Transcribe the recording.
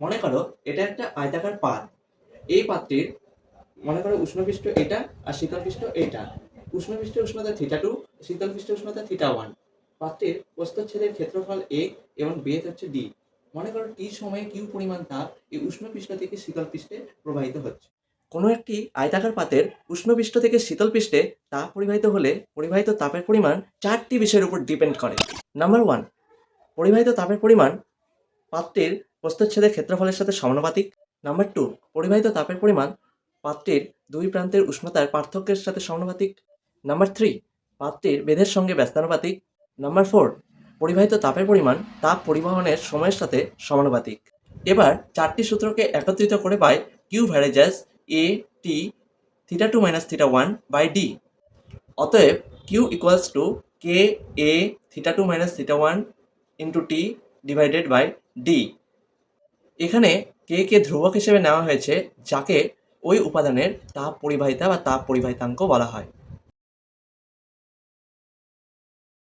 মনে করো এটা একটা আয়তাকার পাত এই পাত্রের মনে করো উষ্ণপৃষ্ঠ এটা আর শীতলপৃষ্ঠ এটা। উষ্ণপৃষ্ঠের উষ্ণতা থিটা টু শীতলপৃষ্ঠের উষ্ণতা থিটা ওয়ান পাত্রের প্রস্থচ্ছেদের ক্ষেত্রফল এ এবং বেদ হচ্ছে ডি মনে করো টি সময়ে কিউ পরিমাণ তাপ এই উষ্ণপৃষ্ঠ থেকে শীতল পৃষ্ঠে প্রবাহিত হচ্ছে। কোনো একটি আয়তাকার পাতের উষ্ণপৃষ্ঠ থেকে শীতল পৃষ্ঠে তাপ পরিবাহিত হলে পরিবাহিত তাপের পরিমাণ চারটি বিষয়ের উপর ডিপেন্ড করে। নাম্বার ওয়ান পরিবাহিত তাপের পরিমাণ পাত্রের প্রস্থচ্ছেদের ক্ষেত্রফলের সাথে সমানুপাতিক। নাম্বার টু পরিবাহিত তাপের পরিমাণ পাত্রের দুই প্রান্তের উষ্ণতার পার্থক্যের সাথে সমানুপাতিক। নাম্বার থ্রি পাত্রের বেধের সঙ্গে ব্যস্তানুপাতিক। নাম্বার ফোর পরিবাহিত তাপের পরিমাণ তাপ পরিবহনের সময়ের সাথে সমানুপাতিক। এবার চারটি সূত্রকে একত্রিত করে পাই Q varies as A T theta two minus theta one by D অতএব Q equals to K A theta two minus theta one into T divided by D এখানে কে কে ধ্রুবক হিসেবে নেওয়া হয়েছে, যাকে ওই উপাদানের তাপ পরিবাহিতা বা তাপ পরিবাহিতাঙ্ক বলা হয়।